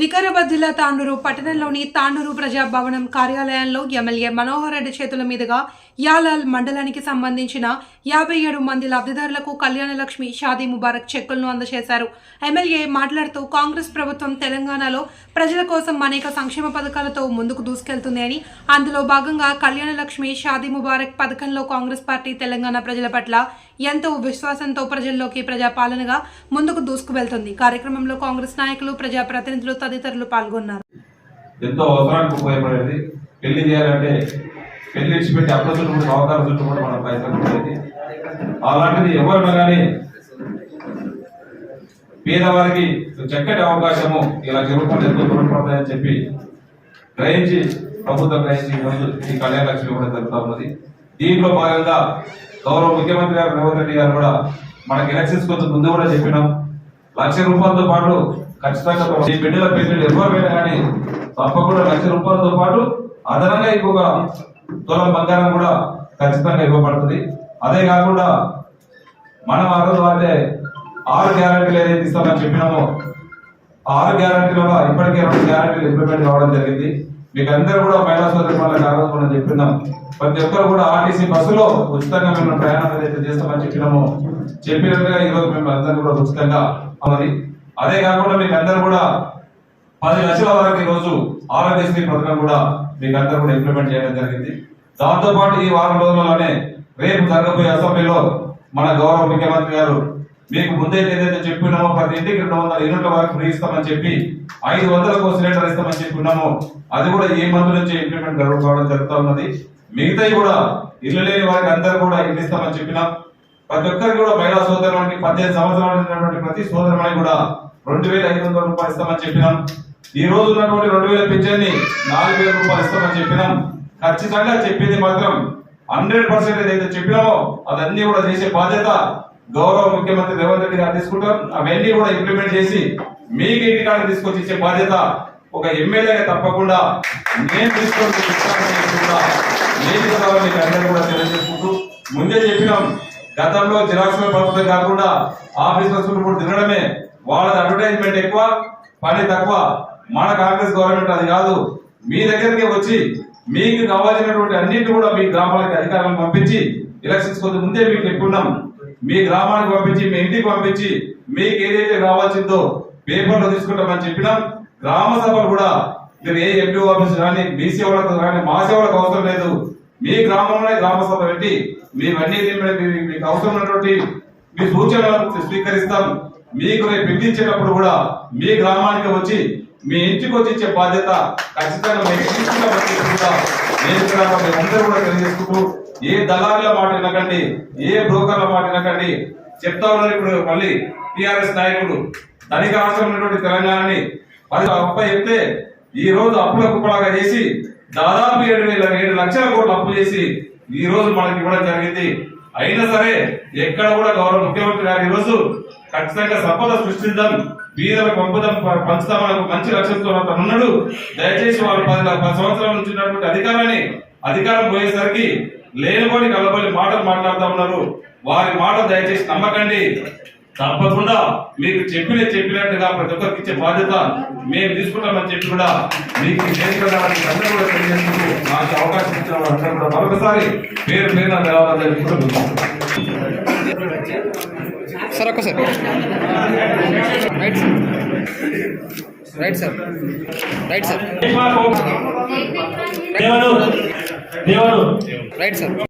వికారాబాద్ జిల్లా తాండూరు పట్టణంలోని తాండూరు ప్రజాభవనం కార్యాలయంలో ఎమ్మెల్యే మనోహర్ రెడ్డి చేతుల మీదుగా యాలాల్ మండలానికి సంబంధించిన యాభై ఏడు మంది లబ్ధిదారులకు కళ్యాణ లక్ష్మి షాదీ ముబారక్ చెక్కులను అందజేశారు. ఎమ్మెల్యే మాట్లాడుతూ కాంగ్రెస్ ప్రభుత్వం తెలంగాణలో ప్రజల కోసం అనేక సంక్షేమ పథకాలతో ముందుకు దూసుకెళ్తుంది అని. అందులో భాగంగా కళ్యాణ లక్ష్మి షాదీ ముబారక్ పథకంలో కాంగ్రెస్ పార్టీ తెలంగాణ ప్రజల పట్ల ఎంతో విశ్వాసంతో ప్రజల్లోకి ప్రజాపాలనగా ముందుకు దూసుకువెళ్తుంది. కార్యక్రమంలో కాంగ్రెస్ నాయకులు ప్రజా ప్రతినిధులు తదితరులు పాల్గొన్నారు. ఎంతో అవసరానికి ఉపయోగపడేది పెళ్ళి చేయాలంటే పెళ్ళి పెట్టి అప్పుల చుట్టూ కూడా అవతారం చుట్టూ కూడా మనం పైసలు అలాంటిది ఎవరైనా కానీ పేదవారికి చక్కటి అవకాశము ఇలా జరుగుతుంది ఎంతో తోడ్పడతాయని చెప్పి గ్రహించి ప్రభుత్వం గ్రహించి ఈరోజు ఈ కళ్యాణ లక్ష్మి కూడా జరుగుతూ ఉన్నది. దీంట్లో భాగంగా గౌరవ ముఖ్యమంత్రి గారు రేవంత్ రెడ్డి గారు కూడా మనకి ఎలక్షన్స్ కొంచెం ముందు కూడా చెప్పినాం. లక్ష రూపాయలతో పాటు ఖచ్చితంగా ఈ బిడ్డల పెళ్ళి ఎవరైనా కానీ తప్పకుండా లక్ష రూపాయలతో పాటు అదనంగా ఇంకొక తులం బంగారం కూడా ఖచ్చితంగా ఇవ్వబడుతుంది. అదే కాకుండా మనం ఆ రోజు అయితే ఆరు గ్యారంటీలు ఏదైతే ఇస్తామని చెప్పినామో ఆరు గ్యారంటీలలో ఇప్పటికే రెండు గ్యారంటీలు ఇంప్లిమెంట్ కావడం జరిగింది. మీకు అందరూ కూడా మహిళా సోదరి వాళ్ళకి ఆ రోజు మనం చెప్పినాం. ప్రతి ఒక్కరు కూడా ఆర్టీసీ బస్సులో ఉచితంగా మేము ప్రయాణం ఏదైతే చేస్తామని చెప్పినామో చెప్పినట్టుగా ఈ రోజు మేము అందరూ కూడా ఉచితంగా అన్నది అదే కాకుండా మీకు అందరూ కూడా పది లక్షల వరకు ఈ రోజు ఆరోగ్యశ్రీ పథకం కూడా మీకు అందరూ కూడా ఇంప్లిమెంట్ చేయడం జరిగింది. దాంతో పాటు ఈ వారం రోజుల్లోనే రేపు జరగబోయే అసెంబ్లీలో మన గౌరవ ముఖ్యమంత్రి గారు మీకు ముందే ఏదైతే చెప్పినామో ప్రతి ఇంటికి రెండు వందల యూనిట్ల వరకు ఫ్రీ ఇస్తామని చెప్పి ఐదు వందలకు సిలిండర్ ఇస్తామని చెప్పినామో అది కూడా ఈ మంత్ నుంచి ఇంప్లిమెంట్ కావడం జరుగుతూ ఉన్నది. మిగతాయి కూడా ఇల్లు లేని వారికి అందరూ కూడా ఇల్లు ఇస్తామని చెప్పినాం. ప్రతి ఒక్కరికి కూడా మహిళా సోదరులకి పద్దెనిమిది సంవత్సరాలు ప్రతి సోదరుమని కూడా రెండు వేల ఐదు వందల రూపాయలు ఇస్తామని చెప్పినాం. ఈ రోజు ఉన్నటువంటి రెండు వేల పింఛన్ని నాలుగు వేల రూపాయలు ఇస్తామని చెప్పినాం. ఖచ్చితంగా చెప్పింది మాత్రం హండ్రెడ్ పర్సెంట్ ఏదైతే చెప్పినామో అదన్నీ కూడా చేసే బాధ్యత గౌరవ ముఖ్యమంత్రి రేవంత్ రెడ్డి గారు తీసుకుంటాం అవన్నీ కూడా ఇంప్లిమెంట్ చేసి మీకు ఇంటికాడ తీసుకొచ్చి ఇచ్చే బాధ్యత ఒక ఎమ్మెల్యేగా తప్పకుండా నేను తీసుకొని నేను కూడా మీకు అందరూ కూడా తెలియజేసుకుంటూ ముందే చెప్పినాం. గతంలో జిరాక్స్ ప్రభుత్వం కాకుండా ఆఫీసర్స్ కూడా తినడమే వాళ్ళది అడ్వర్టైజ్మెంట్ ఎక్కువ పని తక్కువ. మన కాంగ్రెస్ గవర్నమెంట్ అది కాదు. మీ దగ్గరికి వచ్చి మీకు కావాల్సినటువంటి అన్నింటినీ కూడా మీ గ్రామాలకి అధికారులను పంపించి ఎలక్షన్స్ కొద్ది ముందే మీకు చెప్పుకున్నాం మీ గ్రామానికి పంపించి మీ ఇంటికి పంపించి మీకు ఏదైతే కావాల్సిందో పేపర్లో తీసుకుంటామని చెప్పినాం. గ్రామ సభలు కూడా మీరు ఏ ఎంపీ ఆఫీస్ కానీ మీ సేవలకు కానీ మా సేవలకు అవసరం లేదు. మీ గ్రామంలోనే గ్రామ సభ పెట్టి మీవన్నీ మీ- మీకు అవసరం ఉన్నటువంటి మీ సూచనలను స్వీకరిస్తాం. మీకు రేపు పిలిపించేటప్పుడు కూడా మీ గ్రామానికి వచ్చి మీ ఇంటికి వచ్చి ఇచ్చే బాధ్యత ఖచ్చితంగా మీకు తీసుకున్నప్పటికీ కూడా నేను ఇక్కడ అందరూ కూడా తెలియజేసుకుంటూ ఏ దళారుల మాట వినకండి ఏ బ్రోకర్ల మాట వినకండి. చెప్తా ఉన్నారు ఇప్పుడు మళ్ళీ టిఆర్ఎస్ నాయకుడు. ధనిక అవసరం ఉన్నటువంటి తెలంగాణని పది అప్ప చెప్తే ఈ రోజు అప్పుల కుప్పలాగా చేసి దాదాపు ఏడు వేల ఏడు లక్షల కోట్లు అప్పు చేసి ఈ రోజు మనకి ఇవ్వడం జరిగింది. అయినా సరే ఎక్కడ కూడా గౌరవ ముఖ్యమంత్రి గారు ఈరోజు రోజు ఖచ్చితంగా సంపద సృష్టిద్దాం బీదలకు పంపుదాం పంచుదాం మంచి లక్ష్యంతో అతను ఉన్నాడు. దయచేసి వారు పది పది సంవత్సరాల నుంచి ఉన్నటువంటి అధికారాన్ని అధికారం పోయేసరికి లేనిపోని కలబోని మాటలు మాట్లాడుతూ ఉన్నారు. వారి మాట దయచేసి నమ్మకండి. తప్పకుండా మీకు చెప్పిన చెప్పినట్టుగా ప్రతి ఒక్కరికి ఇచ్చే బాధ్యత మేము తీసుకుంటామని చెప్పి కూడా మీకు అందరూ కూడా తెలియజేసుకుంటూ నాకు అవకాశం ఇచ్చిన వాళ్ళందరూ కూడా మరొకసారి పేరు పేరు నా ధన్యవాదాలు తెలుపుకుంటూ సార్ ఒక్క sir. Right sir. Right sir. Right sir. Right sir.